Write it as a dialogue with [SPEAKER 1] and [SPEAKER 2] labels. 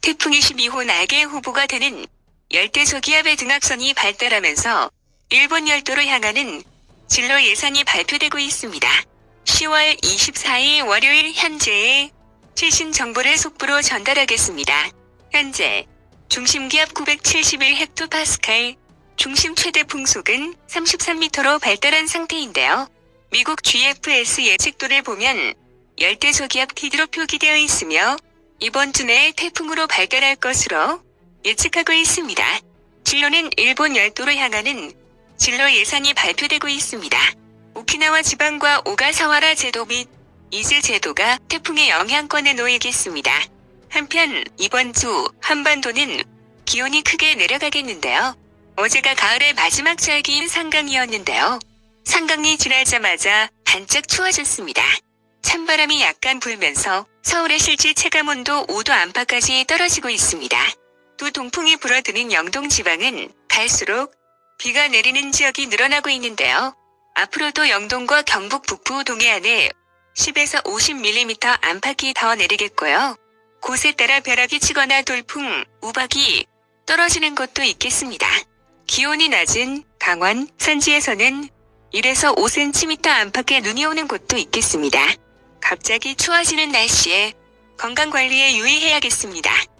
[SPEAKER 1] 태풍 22호 날개 후보가 되는 열대 소기압의 등악선이 발달하면서 일본 열도로 향하는 진로 예산이 발표되고 있습니다. 10월 24일 월요일 현재의 최신 정보를 속보로 전달하겠습니다. 현재 중심 기압 971헥토파스칼, 중심 최대 풍속은 33m로 발달한 상태인데요. 미국 GFS 예측도를 보면 열대 소기압 기드로 표기되어 있으며 이번 주 내에 태풍으로 발달할 것으로 예측하고 있습니다. 진로는 일본 열도로 향하는 진로 예산이 발표되고 있습니다. 오키나와 지방과 오가사와라 제도 및 이즈 제도가 태풍의 영향권에 놓이겠습니다. 한편 이번 주 한반도는 기온이 크게 내려가겠는데요. 어제가 가을의 마지막 절기인 상강이었는데요. 상강이 지나자마자 반짝 추워졌습니다. 찬바람이 약간 불면서 서울의 실제 체감온도 5도 안팎까지 떨어지고 있습니다. 또 동풍이 불어드는 영동 지방은 갈수록 비가 내리는 지역이 늘어나고 있는데요. 앞으로도 영동과 경북 북부 동해안에 10에서 50mm 안팎이 더 내리겠고요. 곳에 따라 벼락이 치거나 돌풍, 우박이 떨어지는 곳도 있겠습니다. 기온이 낮은 강원, 산지에서는 1에서 5cm 안팎의 눈이 오는 곳도 있겠습니다. 갑자기 추워지는 날씨에 건강 관리에 유의해야겠습니다.